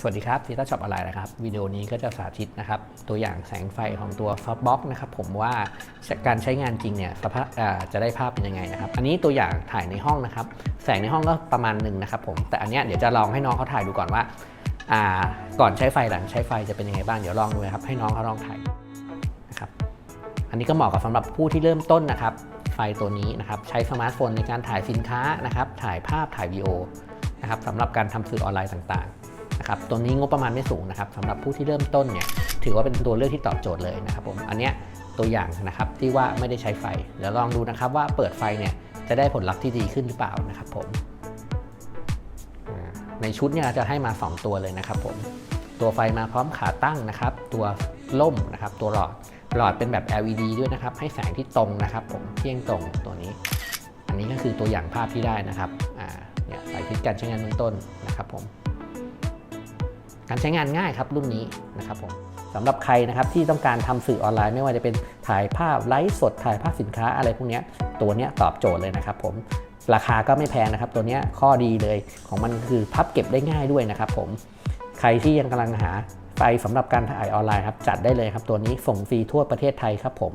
สวัสดีครับทีต้าช็อปออนไลน์นะครับวิดีโอนี้ก็จะสาธิตนะครับ ตัวอย่างแสงไฟของตัวซอฟต์บ็อกนะครับผมว่าการใช้งานจริงเนี่ยสภาพจะได้ภาพเป็นยังไงนะครับ อันนี้ตัวอย่างถ่ายในห้องนะครับ แสงในห้องก็ประมาณหนึ่งนะครับผมแต่อันเนี้ยเดี๋ยวจะลองให้น้องเขาถ่ายดูก่อนว่าาก่อนใช้ไฟหลังใช้ไฟจะเป็นยังไงบ้างเดี๋ยวลองดูนะครับให้น้องเขาลองถ่ายนะครับอันนี้ก็เหมาะกับสำหรับผู้ที่เริ่มต้นนะครับ ไฟตัวนี้นะครับใช้สมาร์ทโฟนในการถ่ายสินค้านะครับถ่ายภาพถ่ายวีดีโอนะครับสำหรับการทำสื่อออนไลน์ต่าง นะครับตัวนี้งบประมาณไม่สูงนะครับสำหรับผู้ที่เริ่มต้นเนี่ยถือว่าเป็นตัวเลือกที่ตอบโจทย์เลยนะครับผมอันเนี้ยตัวอย่างนะครับที่ว่าไม่ได้ใช้ไฟ เดี๋ยวลองดูนะครับว่าเปิดไฟเนี่ยจะได้ผลลัพธ์ที่ดีขึ้นหรือเปล่านะครับผมในชุดเนี่ยจะให้มา 2 ตัวเลยนะครับผมตัวไฟมาพร้อมขาตั้งนะครับ ตัวล่มนะครับ ตัวหลอดหลอดเป็นแบบ LED ด้วยนะครับ ให้แสงที่ตรงนะครับ ผมเที่ยงตรงตัวนี้ อันนี้ก็คือตัวอย่างภาพที่ได้นะครับอ่าเนี่ยสายพิษการใช้งานเบื้องต้นนะครับผม การใช้งานง่ายครับรุ่นนี้นะครับผมสำหรับใครนะครับที่ต้องการทำสื่อออนไลน์ไม่ว่าจะเป็นถ่ายภาพไลฟ์สด ถ่ายภาพสินค้าอะไรพวกนี้ตัวนี้ตอบโจทย์เลยนะครับผมราคาก็ไม่แพงนะครับ ตัวนี้ข้อดีเลยของมันคือพับเก็บได้ง่ายด้วยนะครับผมใครที่ยังกำลังหาไฟสำหรับการถ่ายออนไลน์ครับจัดได้เลยครับตัวนี้ส่งฟรีทั่วประเทศไทยครับผม